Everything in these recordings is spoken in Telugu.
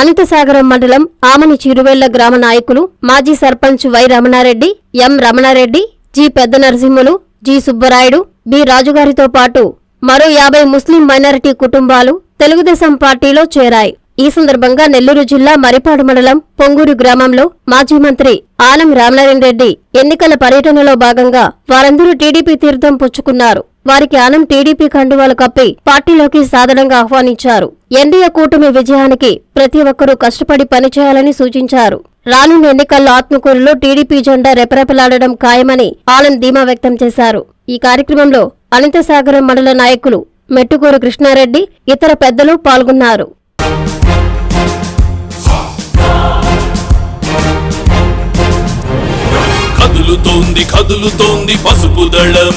అనంతసాగరం మండలం ఆమని చిరువెళ్ళ గ్రామ నాయకులు మాజీ sarpanch Y Ramanareddy M Ramanareddy G Pedda Narasimhulu G Subbarayudu B రాజుగారితో పాటు మరో యాభై ముస్లిం మైనారిటీ కుటుంబాలు తెలుగుదేశం పార్టీలో చేరాయి. ఈ సందర్భంగా నెల్లూరు జిల్లా మరిపాడు మండలం పొంగూరు గ్రామంలో మాజీ మంత్రి ఆనం రామనారాయణ రెడ్డి ఎన్నికల పర్యటనలో భాగంగా వారందరూ టీడీపీ తీర్థం పుచ్చుకున్నారు. వారికి ఆనం టీడీపీ కండువాలు కప్పి పార్టీలోకి సాదరంగా ఆహ్వానించారు. ఎన్డీఏ కూటమి విజయానికి ప్రతి ఒక్కరూ కష్టపడి పనిచేయాలని సూచించారు. రానున్న ఎన్నికల్లో ఆత్మకూరులో టీడీపీ జెండా రెపరెపలాడడం ఖాయమని ఆలం ధీమా వ్యక్తం చేశారు. ఈ కార్యక్రమంలో అనంతసాగరం మండల నాయకులు మెట్టుకూరు కృష్ణారెడ్డి ఇతర పెద్దలు పాల్గొన్నారు. కదులుతోంది కదులుతోంది పసుపు దళం.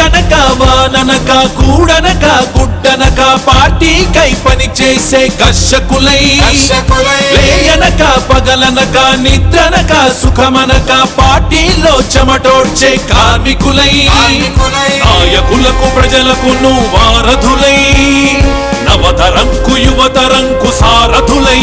ఎండనక వాననక కూడనక గుడ్డనక పార్టీకై పని చేసే కర్షకులై లేయనక పగలనక నిద్రనక సుఖమనక పార్టీలో చెమటోడ్చే కార్మికులై. నాయకులకు ప్రజలకు వారధులై నవతరంకు యువతరంకు సారథులై.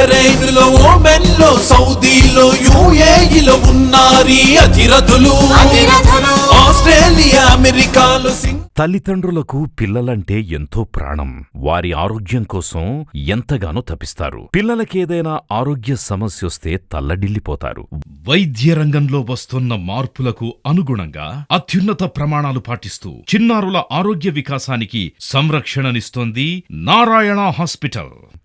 బహ్రెయిన్లో ఓమెన్లో సౌదీలో యుఏఈలో ఉన్నారీ అధిరథులు ఆస్ట్రేలియా అమెరికాలో సింగ తల్లిదండ్రులకు పిల్లలంటే ఎంతో ప్రాణం. వారి ఆరోగ్యం కోసం ఎంతగానో తపిస్తారు. పిల్లలకేదైనా ఆరోగ్య సమస్యొస్తే తల్లడిల్లిపోతారు. వైద్య రంగంలో వస్తున్న మార్పులకు అనుగుణంగా అత్యున్నత ప్రమాణాలు పాటిస్తూ చిన్నారుల ఆరోగ్య వికాసానికి సంరక్షణనిస్తోంది నారాయణ హాస్పిటల్.